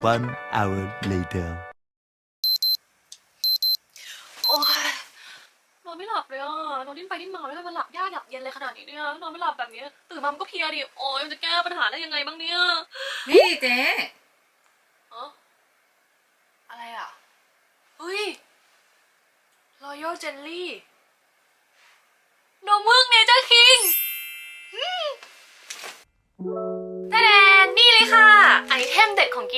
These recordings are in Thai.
One hour later. โอ้ยนอนไม่หลับเลยอะนอนดิ้นไปดิ้นมาไม่ได้มันหลับยากหลับเย็นเลยขนาดนี้เนี่ยนอนไม่หลับแบบนี้ ตื่นมามันก็เพลียดิโอ้ยมันจะแก้ปัญหาได้ยังไงบ้างเนี่ยนี่เจ๊เอออะไรอะเฮ้ย Royal Jelly นมมึงเนเจอร์คิงแต่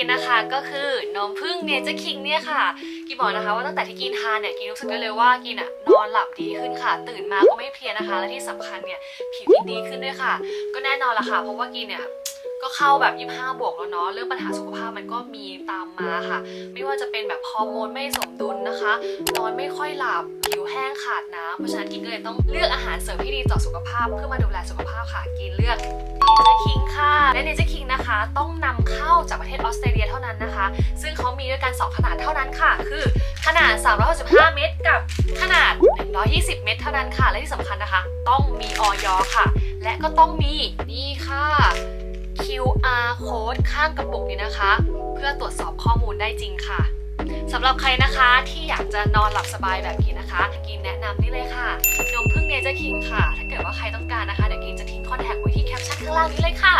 กินนะคะก็คือนมพึ่งเนเจอร์คิงเนี่ยค่ะกินบอกนะคะว่าตั้งแต่ที่กินทานเนี่ยกินรู้สึกได้เลยว่ากินอะนอนหลับดีขึ้นค่ะ ตื่นมาก็ไม่เพลียนะคะ และที่สำคัญเนี่ยผิวกินดีขึ้นด้วยค่ะ ก็แน่นอนละค่ะ เพราะว่ากินเนี่ยก็เข้าแบบ 25 บวกแล้วเนาะ เรื่องปัญหาสุขภาพมันก็มีตามมาค่ะ ไม่ว่าจะเป็นแบบฮอร์โมนไม่สมดุลนะคะ นอนไม่ค่อยหลับ ผิวแห้งขาดน้ำเพราะฉะนั้นกินก็เลยต้องเลือกอาหารเสริมที่ดีต่อสุขภาพ เพื่อมาดูแลสุขภาพค่ะกินเลือกเนเจอร์คิงค่ะ และเนเจอร์คิงนะคะ ต้องนำเข้าจากประเทศออสเตรเลียเท่านั้นนะคะ ซึ่งเขามีด้วยกัน 2 ขนาดเท่านั้นค่ะ คือขนาด 365 เม็ดกับขนาด 120 เม็ดเท่านั้นค่ะ และที่สำคัญนะคะ ต้องมีออยค่ะ และก็ต้องมีนี่ค่ะ QR code ข้างกระปุกนี้นะคะ เพื่อตรวจสอบข้อมูลได้จริงค่ะ สำหรับใครนะคะที่อยากจะนอนหลับสบายแบบกินนะคะ กินแนะนำนี่เลยค่ะ นมพึ่งเนเจอร์คิงค่ะ ถ้าเกิดว่าใครต้องการนะคะ เดี๋ยวกินจะทิ้งคอนแทคไว้ที่แคปชั่นข้างล่างนี้เลยค่ะ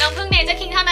นมพึ่งเนเจอร์คิงเท่านั้น